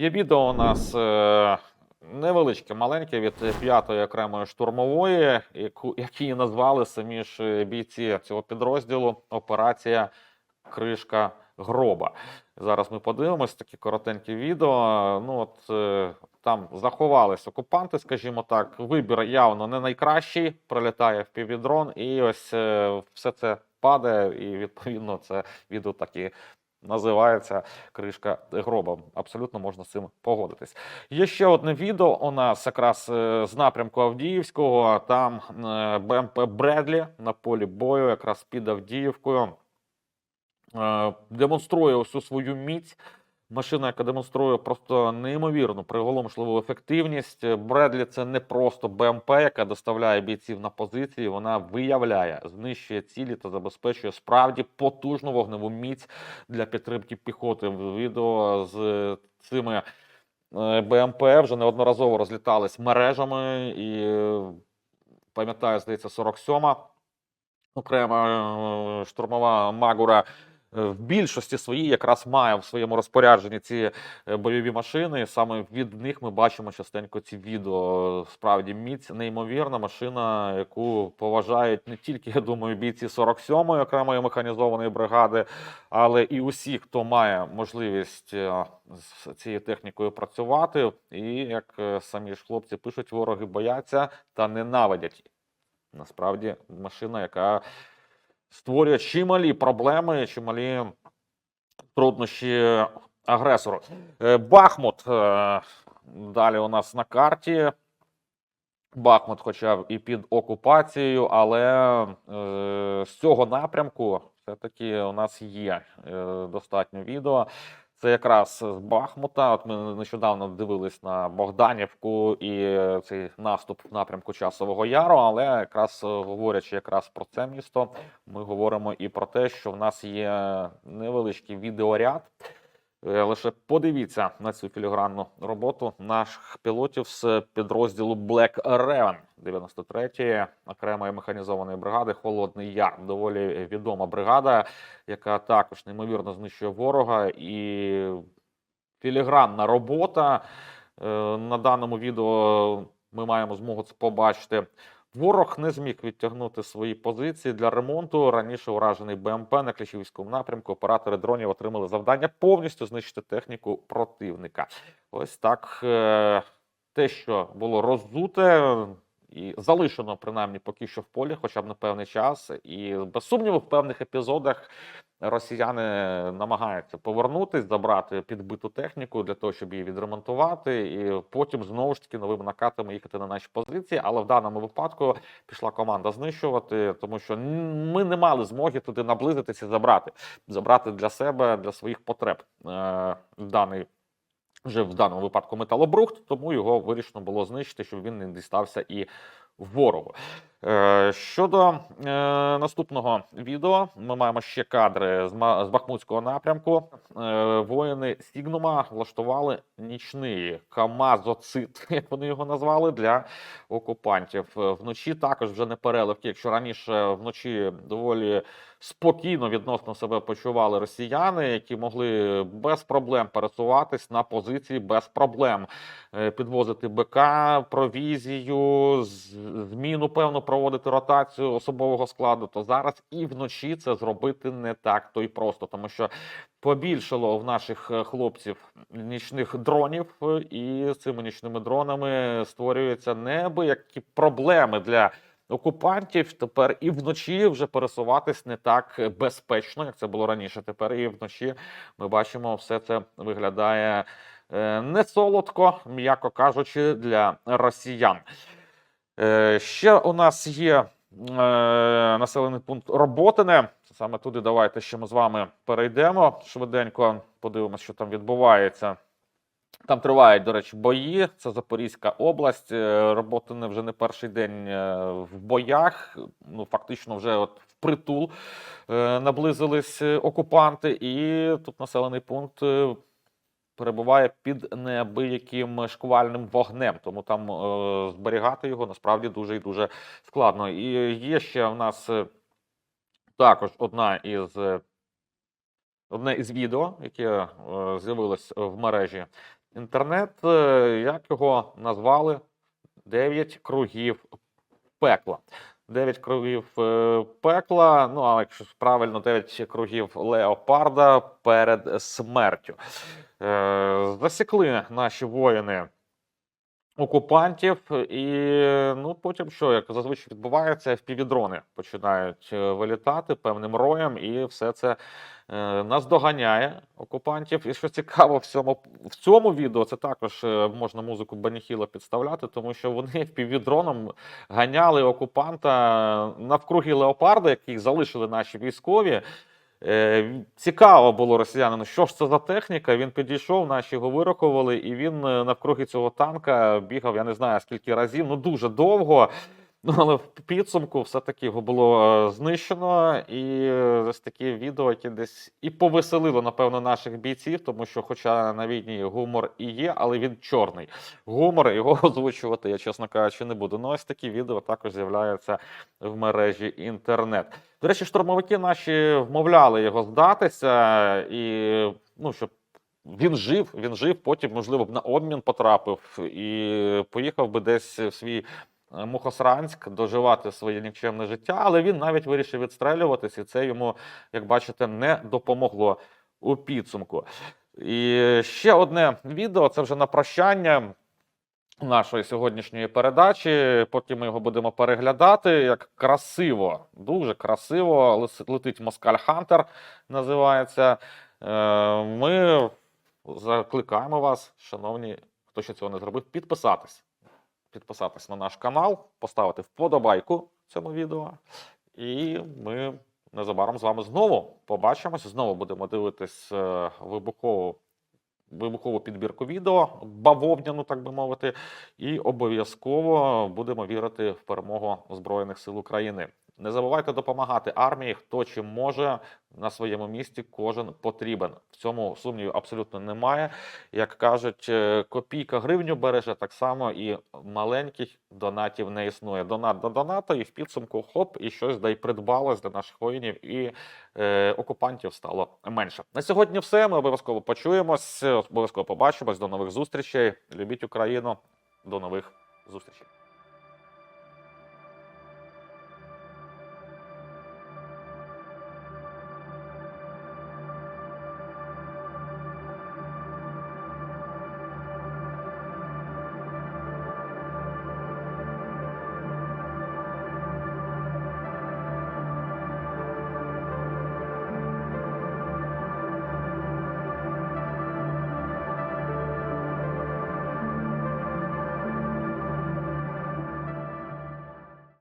Є відео у нас е, невеличке, маленьке від 5-ї окремої штурмової, яку, які назвали самі ж е, бійці цього підрозділу Операція Кришка Гроба. Зараз ми подивимось такі коротенькі відео. Ну от е, там заховались окупанти, скажімо так. Вибір явно не найкращий. Прилітає в півдрон, і ось все це падає, і відповідно це відео так і називається кришка гроба. Абсолютно можна з цим погодитись. Є ще одне відео у нас якраз е, з напрямку Авдіївського. Там е, БМП Бредлі на полі бою, якраз під Авдіївкою. Е, Демонструє усю свою міць. Машина, яка демонструє просто неймовірну приголомшливу ефективність. Бредлі це не просто БМП, яка доставляє бійців на позиції. Вона виявляє, знищує цілі та забезпечує справді потужну вогневу міць для підтримки піхоти. Відео з цими е, БМП вже неодноразово розлітались мережами, і е, пам'ятаю, здається, 47-ма окрема е, штурмова Магура. Е, В більшості своїй якраз має в своєму розпорядженні ці е, бойові машини. Саме від них ми бачимо частенько ці відео. Справді міць неймовірна машина, яку поважають не тільки, я думаю, бійці 47-ї окремої механізованої бригади, але і усі, хто має можливість е, з цією технікою працювати. І як самі ж хлопці пишуть, вороги бояться та ненавидять. Насправді, машина, яка створює чималі проблеми, чималі труднощі агресору. Е, Бахмут е, далі у нас на карті. Бахмут, хоча і під окупацією, але е, з цього напрямку все-таки у нас є е, достатньо відео. Це якраз з Бахмута. От ми нещодавно дивились на Богданівку і е, цей наступ в напрямку Часового Яру. Але якраз е, говорячи якраз про це місто, ми говоримо і про те, що в нас є невеличкий відеоряд. Е, Лише подивіться на цю філігранну роботу наших пілотів з підрозділу Black Raven 93-ї окремої механізованої бригади Холодний Яр. Доволі відома бригада, яка також неймовірно знищує ворога і філігранна робота. Е, На даному відео ми маємо змогу це побачити. Ворог не зміг відтягнути свої позиції для ремонту. Раніше уражений БМП на Кліщівському напрямку. Оператори дронів отримали завдання повністю знищити техніку противника. Ось так е, те, що було роздуте і залишено принаймні поки що в полі, хоча б на певний час. І без сумніву, в певних епізодах росіяни намагаються повернутись, забрати підбиту техніку для того, щоб її відремонтувати, і потім знову ж таки новими накатами їхати на наші позиції. Але в даному випадку пішла команда знищувати, тому що ми не мали змоги туди наблизитися забрати, забрати для себе, для своїх потреб е, даний. Вже в даному випадку металобрухт, тому його вирішено було знищити, щоб він не дістався і ворогу. Е, щодо е, наступного відео, ми маємо ще кадри з, з Бахмутського напрямку. Е, воїни Сігнума влаштували нічний камазоцит, як вони його назвали, для окупантів. Вночі також вже не переливки. Якщо раніше вночі доволі спокійно відносно себе почували росіяни, які могли без проблем пересуватись на позиції, без проблем підвозити БК, провізію, зміну певно проводити ротацію особового складу, то зараз і вночі це зробити не так то й просто, тому що побільшало в наших е, хлопців нічних дронів, е, і з цими нічними дронами створюються неабиякі проблеми для. Окупантів тепер і вночі вже пересуватись не так безпечно, як це було раніше. Тепер і вночі ми бачимо, все це виглядає е, не солодко, м'яко кажучи, для росіян. Е, Ще у нас є е, населений пункт Роботине. Саме туди давайте ще ми з вами перейдемо швиденько, подивимося, що там відбувається. Там тривають, до речі, бої. Це Запорізька область. Е, Роботине вже не перший день в боях. Ну, фактично, вже от впритул е, наблизились окупанти, і тут населений пункт перебуває під неабияким шквальним вогнем, тому там е, зберігати його насправді дуже і дуже складно. І є ще в нас е, також одна із. е, Одне із відео, яке е, з'явилось в мережі, інтернет, е, як його назвали? Дев'ять кругів пекла. Дев'ять кругів е, пекла, ну а якщо правильно, дев'ять кругів леопарда перед смертю. Е, Засікли наші воїни окупантів, і ну потім що, як зазвичай відбувається, впівдрони починають е, вилітати певним роєм, і все це е, наздоганяє окупантів. І що цікаво в цьому, в цьому відео, це також е, можна музику Баніхіла підставляти, тому що вони впівдроном ганяли окупанта навкруги леопарда, який залишили наші військові. Е, Цікаво було росіянину, що ж це за техніка. Він підійшов, наші його вирахували, і він навкруги цього танка бігав, я не знаю скільки разів, ну дуже довго. Ну, але в підсумку все-таки його було е, знищено. І е, ось такі відео, які десь і повеселило, напевно, наших бійців, тому що, хоча на війні гумор і є, але він чорний. Гумор його озвучувати, я чесно кажучи, не буду. Ну, ось такі відео також з'являються в мережі інтернет. До речі, штурмовики наші вмовляли його здатися, і ну, щоб він жив, він жив, потім, можливо, б на обмін потрапив і поїхав би десь в свій Мухосранськ доживати своє нікчемне життя, але він навіть вирішив відстрелюватись, і це йому, як бачите, не допомогло у підсумку. І ще одне відео це вже на прощання нашої сьогоднішньої передачі. Поки ми його будемо переглядати, як красиво, дуже красиво летить Москаль Хантер, називається. Е, Ми закликаємо вас, шановні, хто ще цього не зробив, підписатись. Підписатись на наш канал, поставити вподобайку цьому відео. І ми незабаром з вами знову побачимось. Знову будемо дивитись е, вибухову, вибухову підбірку відео, бавовняну, так би мовити. І обов'язково будемо вірити в перемогу Збройних сил України. Не забувайте допомагати армії, хто чим може на своєму місці, кожен потрібен. В цьому сумнівів абсолютно немає. Як кажуть, е, копійка гривню береже так само і маленьких донатів не існує. Донат до донату, і в підсумку хоп, і щось да й придбалось для наших воїнів, і е, окупантів стало менше. На сьогодні все. Ми обов'язково почуємось, обов'язково побачимось. До нових зустрічей. Любіть Україну. До нових зустрічей.